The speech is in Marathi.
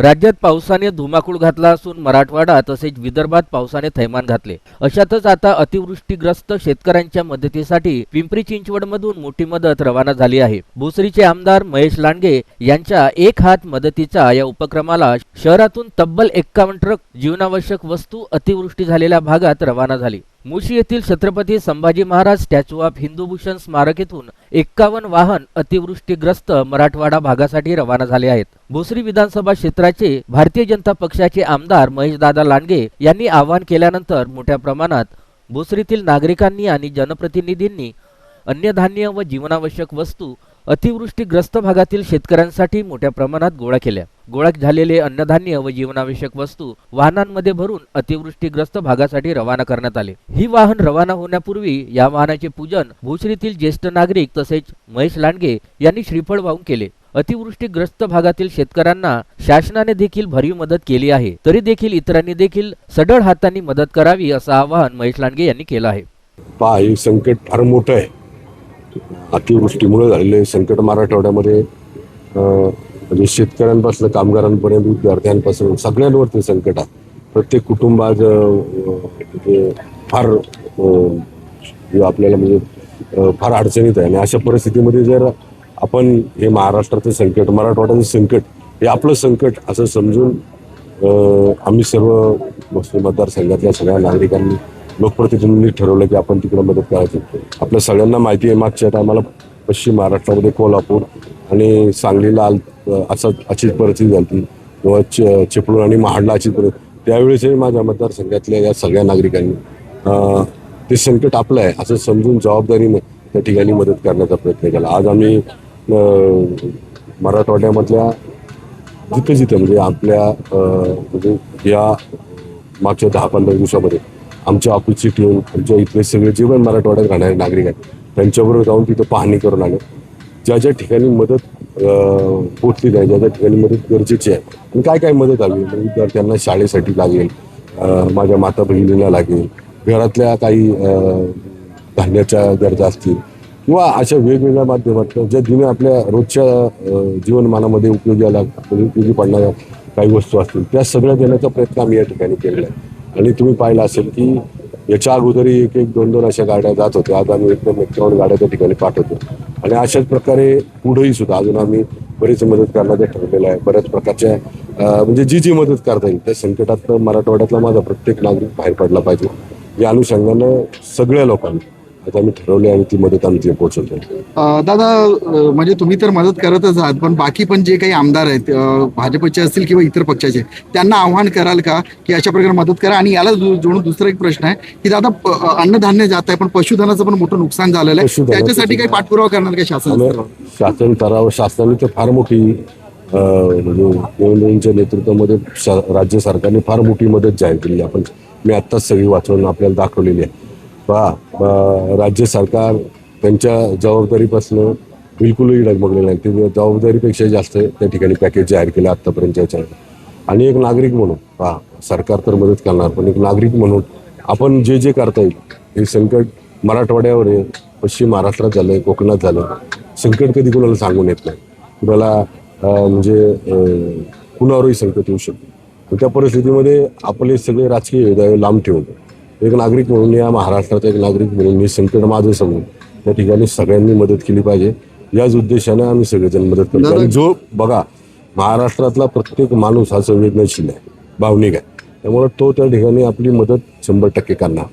राज्यात पावसाने धुमाकूळ घातला असून मराठवाडा तसेच विदर्भात पावसाने थैमान घातले. अशातच आता अतिवृष्टीग्रस्त शेतकऱ्यांच्या मदतीसाठी पिंपरी चिंचवडमधून मोठी मदत रवाना झाली आहे. भोसरीचे आमदार महेश लांडगे यांच्या एक हात मदतीचा या उपक्रमाला शहरातून तब्बल एक्कावन्न ट्रक जीवनावश्यक वस्तू अतिवृष्टी झालेल्या भागात रवाना झाली. मुशी येथील छत्रपती संभाजी महाराज स्टॅच्यू ऑफ हिंदूभूषण स्मारक येथून एक्कावन्न वाहन अतिवृष्टीग्रस्त मराठवाडा भागासाठी रवाना झाले आहेत. भोसरी विधानसभा क्षेत्राचे भारतीय जनता पक्षाचे आमदार महेशदादा लांडगे यांनी आवाहन केल्यानंतर मोठ्या प्रमाणात भोसरीतील नागरिकांनी आणि जनप्रतिनिधींनी अन्नधान्य व जीवनावश्यक वस्तू अतिवृष्टीग्रस्त भागातील शेतकऱ्यांसाठी मोठ्या प्रमाणात गोळा केल्या. गोळा झालेले अन्नधान्य व जीवनावश्यक वस्तू वाहनांमध्ये भरून अतिवृष्टीग्रस्त भागासाठी रवाना करण्यात आले. ही वाहन रवाना होण्यापूर्वी या वाहनाचे पूजन भूश्रीतील ज्येष्ठ नागरिक तसेच महेश लांडगे यांनी श्रीफळ वाहून केले. अतिवृष्टीग्रस्त भागातील शेतकऱ्यांना शासनाने देखील भरीव मदत केली आहे. तरी देखील इतरांनी देखील सढळ हातांनी मदत करावी असं आवाहन महेश लांडगे यांनी केलं आहे. पहा हे संकट फार मोठं आहे. अतिवृष्टीमुळे झालेले संकट मराठवाड्यामध्ये म्हणजे शेतकऱ्यांपासून कामगारांपर्यंत विद्यार्थ्यांपासून सगळ्यांवरती संकट आहे. प्रत्येक कुटुंब आज म्हणजे फार आपल्याला म्हणजे फार अडचणीत आहे. आणि अशा परिस्थितीमध्ये जर आपण हे महाराष्ट्राचं संकट मराठवाड्याचं संकट हे आपलं संकट असं समजून आम्ही सर्व मतदारसंघातल्या सगळ्या नागरिकांनी लोकप्रतिनिधींनी ठरवलं की आपण तिकडे मदत करायची आपल्या सगळ्यांना माहिती आहे मागच्या टायमाला पश्चिम महाराष्ट्रामध्ये कोल्हापूर आणि सांगलीला आल असं अशीच परिस्थिती झाली किंवा च चिपळूण आणि महाडला अशीच परिस्थिती त्यावेळेसही माझ्या मतदारसंघातल्या या सगळ्या नागरिकांनी ते संकट आपलं आहे असं समजून जबाबदारीने त्या ठिकाणी मदत करण्याचा प्रयत्न केला. आज आम्ही मराठवाड्यामधल्या जिथं जिथं म्हणजे आपल्या म्हणजे या मागच्या दहा पंधरा दिवसामध्ये आमच्या ऑफिसची टीम आमच्या इथले सगळे जे पण मराठवाड्यात राहणारे नागरिक आहेत त्यांच्याबरोबर जाऊन तिथं पाहणी करून आलो. ज्या ज्या ठिकाणी मदत अं, पोचली नाही ज्या ज्या ठिकाणी मदत गरजेची आहे आणि काय काय मदत हवी विद्यार्थ्यांना शाळेसाठी लागेल माझ्या माता बहिणीला लागेल घरातल्या काही धान्याच्या गरजा असतील किंवा अशा वेगवेगळ्या माध्यमातून ज्या जिने आपल्या रोजच्या जीवनमानामध्ये उपयोगी म्हणजे उपयोगी पडणाऱ्या काही वस्तू असतील त्या सगळ्या देण्याचा प्रयत्न आम्ही या ठिकाणी केलेला आहे. आणि तुम्ही पाहिलं असेल की याच्या अगोदरही एक एक दोन दोन अशा गाड्या जात होत्या. आज आम्ही एकदम एकावन्न गाड्या त्या ठिकाणी पाठवतो आणि अशाच प्रकारे पुढेही सुद्धा अजून आम्ही बरीच मदत करण्याचं ठरलेलं आहे. बऱ्याच प्रकारच्या म्हणजे जी जी मदत करता येईल त्या संकटात मराठवाड्यातला माझा प्रत्येक नागरिक बाहेर पडला पाहिजे. या अनुषंगानं सगळ्या लोकांनी आता आम्ही ठरवले आणि ती मदत आम्ही तिथे पोहोचवतो. दादा म्हणजे तुम्ही तर मदत करतच आहात पण बाकी पण जे काही आमदार आहेत भाजपचे असतील किंवा इतर पक्षाचे त्यांना आव्हान कराल का की अशा प्रकारे मदत करा? आणि याला जोडून दुसरा एक प्रश्न आहे की दादा अन्नधान्य जात आहे पण पशुधनाचं पण मोठं नुकसान झालेलं आहे. पशुधनाचं त्याच्यासाठी काही पाठपुरावा करणार का शासन? शासन स्तरावर शासनाने तर फार मोठी अं, म्हणजे देवेंद्रजींच्या नेतृत्वामध्ये शा- राज्य सरकारने फार मोठी मदत जाहीर केली आपण मी आत्ताच सगळी वाचवून आपल्याला दाखवलेली आहे. पहा राज्य सरकार त्यांच्या जबाबदारीपासून बिलकुलही डगमगले नाही. ते जबाबदारीपेक्षा जास्त त्या ठिकाणी पॅकेज जाहीर केलं आत्तापर्यंतच्या याच्यामध्ये आणि एक नागरिक म्हणून पहा सरकार तर मदत करणार पण एक नागरिक म्हणून आपण जे जे करता येईल हे संकट मराठवाड्यावर आहे पश्चिम महाराष्ट्रात झालं आहे कोकणात झालं संकट कधी कुणाला सांगून येत नाही. कुणाला म्हणजे कुणावरही संकट येऊ शकतो त्या परिस्थितीमध्ये आपले सगळे राजकीय विधाय लांब ठेवून एक नागरिक म्हणून या महाराष्ट्राचा एक नागरिक म्हणून मी संकट माझं समजून त्या ठिकाणी सगळ्यांनी मदत केली पाहिजे. याच उद्देशाने आम्ही सगळेजण मदत करतो आणि जो बघा महाराष्ट्रातला प्रत्येक माणूस हा संवेदनशील आहे भावनिक आहे. त्यामुळे तो त्या ठिकाणी आपली मदत शंभर टक्के करणार.